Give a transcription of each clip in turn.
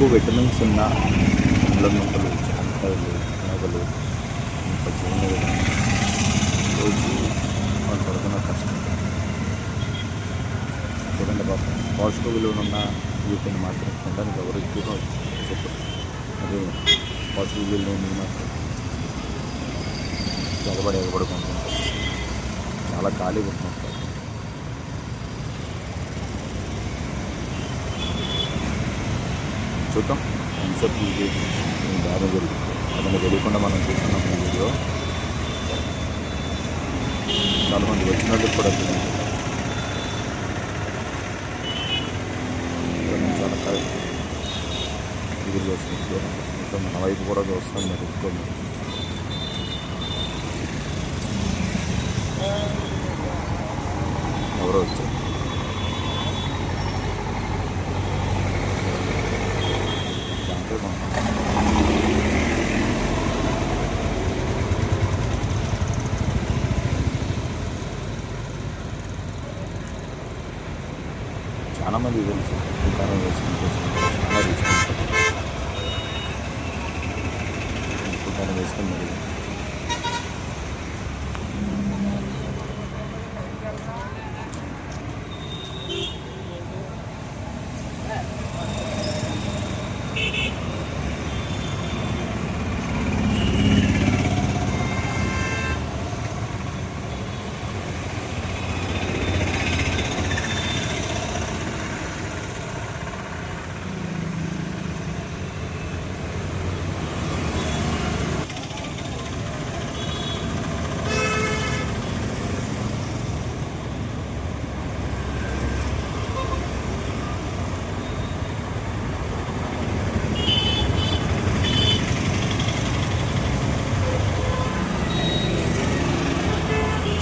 ఎక్కువ విటమిన్స్ ఉన్న ముళ్ళ మొక్కలు జామకాయలు నగలు ఇంకా చేను రోజు వాళ్ళు పడుతున్న కష్టం. చూడండి పాపం పోషక విలువలు ఉన్న వీటిని మాత్రం తినడానికి ఎవరు ఎక్కువగా చెప్పరు అదే పోషక విలువలు ఉన్న మాత్రం ఎగబడి ఎగబడుకుంటుంటారు చాలా ఖాళీగా ఉంటుంటారు చూద్దాం ఎంతసేపు ఇది బాగా జరుగుతుంది అతను తెలియకుండా మనం చూస్తున్నాం ఈ వీడియో. చాలామంది వచ్చినట్టు కూడా తెలియదు ఇరవై నిమిషాల కాదు. మన వైపు కూడా చూస్తాం మీరు ఎక్కువ ఎవరో వచ్చారు. இருக்கும்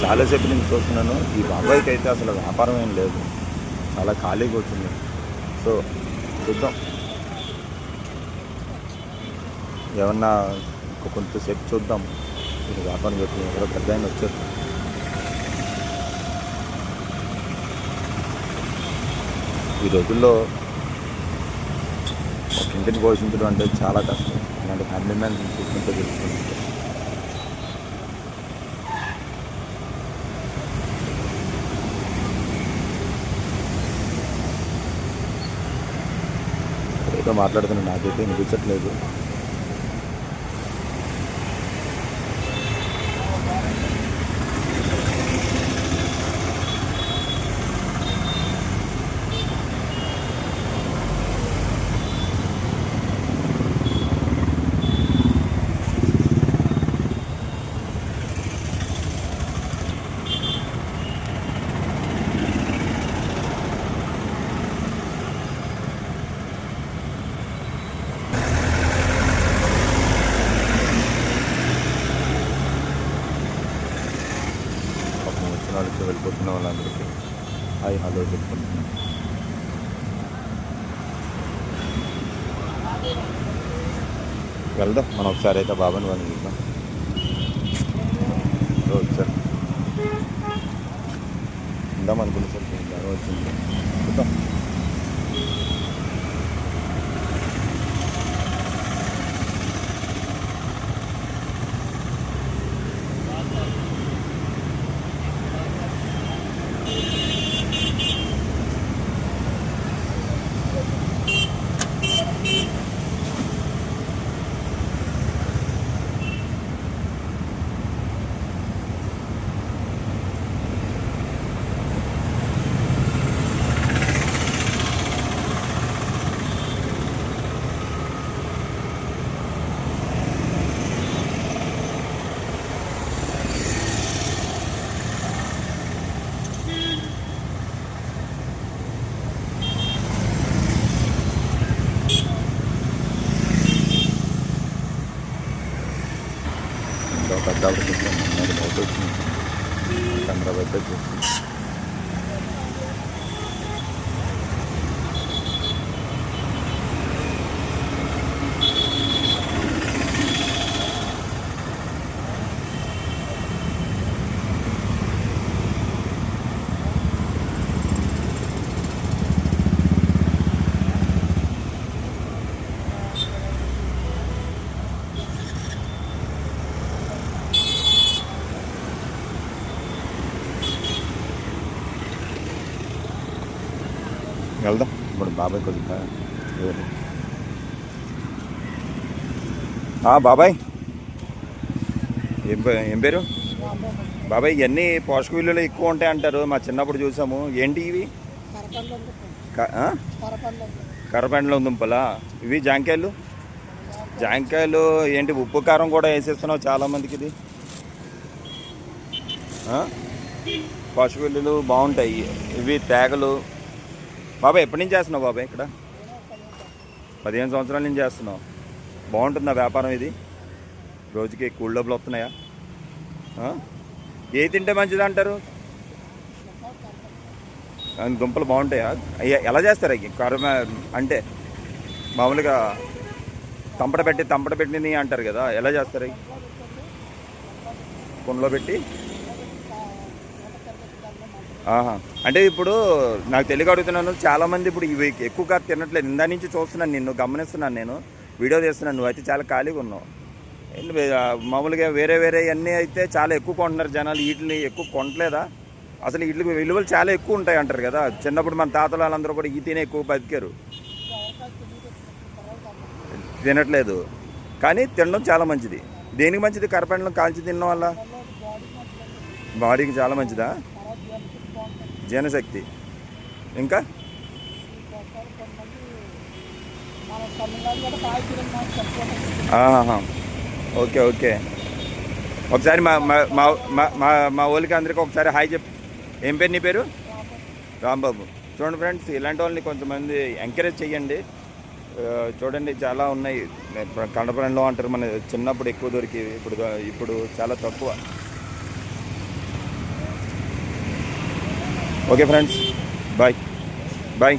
చాలాసేపు నుంచి చూస్తున్నాను. ఈ బాబాయ్కి అయితే అసలు వ్యాపారం ఏం లేదు. చాలా ఖాళీగా వచ్చింది సో చూద్దాం. ఏమన్నా ఇంకో కొంతసేపు చూద్దాం. ఇది వ్యాపారం చెప్పి ఎవరో పెద్ద ఆయన వచ్చారు. ఈ రోజుల్లో ఒక ఇంటిని పోషించడం అంటే చాలా కష్టం. ఇలాంటి ఫ్యామిలీ మ్యాన్ చూసుకుంటే తెలుస్తుంది మాట్లాడుతున్న మాట్లాడుతున్నాను నాకైతే వినిపించట్లేదు పాపం వాళ్ళకి వెళ్ళిపోతున్న వాళ్ళందరికీ హాయ్ హలో చెప్పుకుంటున్నాను. వెళ్దాం మనం ఒకసారి అయితే బాబాని వాళ్ళని చూద్దాం. ఎవరో ఉందాం అనుకునేసరికి సార్ వచ్చింది? చూద్దాం. వెళ్దాం. ఇప్పుడు బాబాయ్ కొద్దిగా బాబాయ్. ఏం పే- ఏం పేరు? బాబాయ్ ఇవన్నీ పోషక విలువలు ఎక్కువ ఉంటాయి అంటారు. మా చిన్నప్పుడు చూసాము. ఏంటి ఇవి? క- కర్రపెండలో దుంపలా ఇవి జాంకాయలు? జాంకాయలు ఏంటి? ఉప్పు కారం కూడా వేసేస్తున్నావు చాలామందికి ఇది? పోషక విలువలు బాగుంటాయి. ఇవి తేగలు బాబాయ్ ఎప్పటి నుంచి చేస్తున్నావు బాబాయ్ ఇక్కడ? పదిహేను సంవత్సరాల నుంచి చేస్తున్నావు. బాగుంటుందా వ్యాపారం ఇది? రోజుకి కూల్ డబ్బులు వస్తున్నాయా? ఏ తింటే మంచిది అంటారు? దుంపలు బాగుంటాయా? ఎలా చేస్తారు అవి కర్మ అంటే మామూలుగా తంపడ పెట్టి తంపడ పెట్టినవి అంటారు కదా ఎలా చేస్తారు కుండలో పెట్టి? ఆహా. అంటే ఇప్పుడు నాకు తెలియక అడుగుతున్నాను చాలామంది ఇప్పుడు ఇవి ఎక్కువగా తినట్లేదు. ఇందా నుంచి చూస్తున్నాను నిన్ను గమనిస్తున్నాను నేను. వీడియో తీస్తున్నాను నువ్వు అయితే చాలా ఖాళీగా ఉన్నావు. ఏంటి మామూలుగా వేరే వేరే అన్నీ అయితే చాలా ఎక్కువ కొంటున్నారు జనాలు. వీటిని ఎక్కువ కొనట్లేదా? అసలు వీటికి విలువలు చాలా ఎక్కువ ఉంటాయి అంటారు కదా. చిన్నప్పుడు మన తాతలు వాళ్ళందరూ కూడా ఈ తినే ఎక్కువ బతికారు. తినట్లేదు. కానీ తినడం చాలా మంచిది. దేనికి మంచిది? కరపెండలం కాల్చి తినడం వల్ల? బాడీకి చాలా మంచిదా? జనశక్తి. ఇంకా? Okay okay. ఒకసారి మా మా మా మా- మా మా అందరికీ ఒకసారి హాయ్ చెప్. ఏం పేరు నీ పేరు? రాంబాబు. చూడండి ఫ్రెండ్స్ ఇలాంటి వాళ్ళని కొంతమంది ఎంకరేజ్ చేయండి చూడండి చాలా ఉన్నాయి. కండపరంలో అంటారు మన చిన్నప్పుడు ఎక్కువ దొరికేవి ఇప్పుడు ఇప్పుడు చాలా తక్కువ. Okay friends bye bye